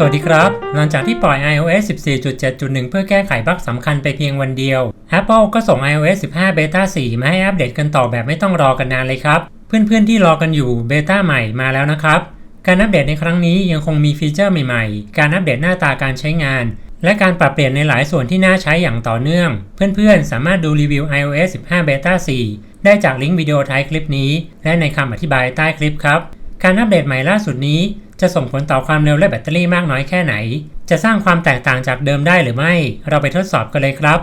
สวัสดีครับ หลังจากที่ปล่อย iOS 14.7.1 เพื่อแก้ไขบั๊กสำคัญไปเพียงวันเดียว Apple ก็ส่ง iOS 15 Beta 4 มาให้อัปเดตกันต่อแบบไม่ต้องรอกันนานเลยครับ เพื่อนๆที่รอกันอยู่เบต้าใหม่มาแล้วนะครับ การอัปเดตในครั้งนี้ยังคงมีฟีเจอร์ใหม่ๆ การอัปเดตหน้าตาการใช้งาน และการปรับเปลี่ยนในหลายส่วนที่น่าใช้อย่างต่อเนื่อง เพื่อนๆ สามารถดูรีวิว iOS 15 Beta 4 ได้จากลิงก์วิดีโอท้ายคลิปนี้ และในคำอธิบายใต้คลิปครับ การอัปเดตใหม่ล่าสุดนี้ จะส่งผลต่อความเร็วและแบตเตอรี่มากน้อยแค่ไหน จะสร้างความแตกต่างจากเดิมได้หรือไม่ เราไปทดสอบกันเลยครับ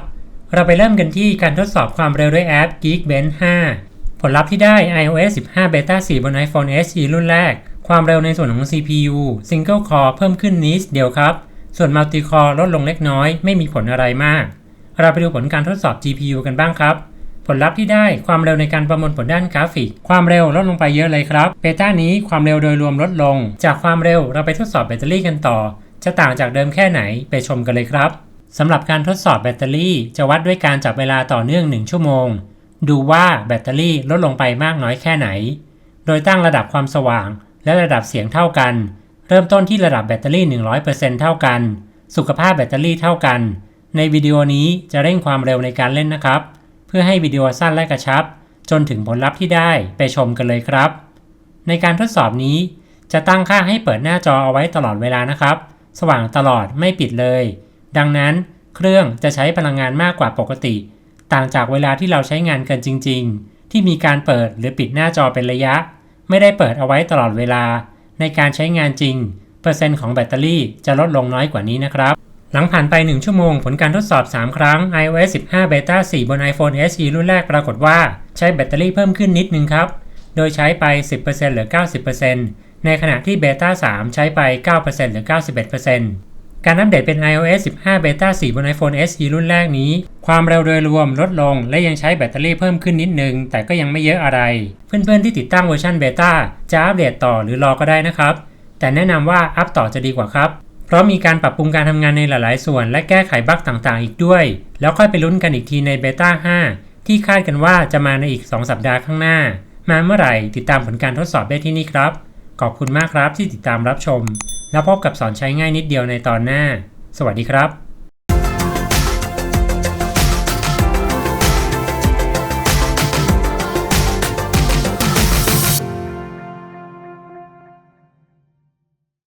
เราไปเริ่มกันที่การทดสอบความเร็วด้วยแอป Geekbench 5 ผลลัพธ์ที่ได้ iOS 15 Beta 4 บน iPhone SE รุ่นแรก ความเร็วในส่วนของ CPU Single Core เพิ่มขึ้นนิดเดียวครับ ส่วน Multi Core ลดลงเล็กน้อย ไม่มีผลอะไรมาก เราไปดูผลการทดสอบ GPU กันบ้างครับ ผลลัพธ์ที่ได้ความเร็วในการประมวลผลด้านกราฟิก ความเร็วลดลงไปเยอะเลยครับเบต้านี้ความเร็วโดยรวมลดลง จากความเร็วเราไปทดสอบแบตเตอรี่กันต่อ จะต่างจากเดิมแค่ไหนไปชมกันเลยครับสำหรับการทดสอบแบตเตอรี่ จะวัดด้วยการจับเวลาต่อเนื่อง 1 ชั่วโมง ดูว่าแบตเตอรี่ลดลงไปมากน้อยแค่ไหน โดยตั้งระดับความสว่าง และระดับเสียงเท่ากัน เริ่มต้นที่ระดับแบตเตอรี่ 100%เท่ากัน สุขภาพแบตเตอรี่เท่ากัน ในวิดีโอนี้จะเร่งความเร็วในการเล่นนะครับ เพื่อให้วิดีโอสั้นและกระชับ จนถึงผลลัพธ์ที่ได้ไปชมกันเลยครับ ในการทดสอบนี้จะตั้งค่าให้เปิดหน้าจอเอาไว้ตลอดเวลานะครับ สว่างตลอดไม่ปิดเลย ดังนั้นเครื่องจะใช้พลังงานมากกว่าปกติ ต่างจากเวลาที่เราใช้งานกันจริง ๆ ที่มีการเปิดหรือปิดหน้าจอเป็นระยะ ไม่ได้เปิดเอาไว้ตลอดเวลา ในการใช้งานจริง เปอร์เซ็นต์ของแบตเตอรี่จะลดลงน้อยกว่านี้นะครับ หลังผ่านไป 1 ชั่วโมง ผลการทดสอบ 3 ครั้ง iOS 15 Beta 4 บน iPhone SE รุ่นแรกปรากฏว่าใช้แบตเตอรี่เพิ่มขึ้นนิดนึงครับ โดยใช้ไป 10%เหลือ 90%ในขณะที่ Beta 3ใช้ไป 9%หรือ 91%การอัปเดตเป็น iOS 15 Beta 4 บน iPhone SE รุ่นแรกนี้ ความเร็วโดยรวมลดลง และยังใช้แบตเตอรี่เพิ่มขึ้นนิดนึง แต่ก็ยังไม่เยอะอะไร เพื่อนๆที่ติดตั้งเวอร์ชัน Beta จะอัปเดตต่อหรือรอก็ได้นะครับ แต่แนะนำว่าอัปต่อจะดีกว่าครับ เพราะมีการปรับปรุงการทำงานในหลายๆ ส่วน และแก้ไขบั๊กต่างๆ อีกด้วย แล้วค่อยไปลุ้นกันอีกทีในเบต้า 5 ที่คาดกันว่าจะมาในอีก 2 สัปดาห์ข้างหน้า มาเมื่อไหร่ติดตามผลการทดสอบได้ที่นี่ครับ ขอบคุณมากครับที่ติดตามรับชม แล้วพบกับสอนใช้ง่ายนิดเดียวในตอนหน้า สวัสดีครับ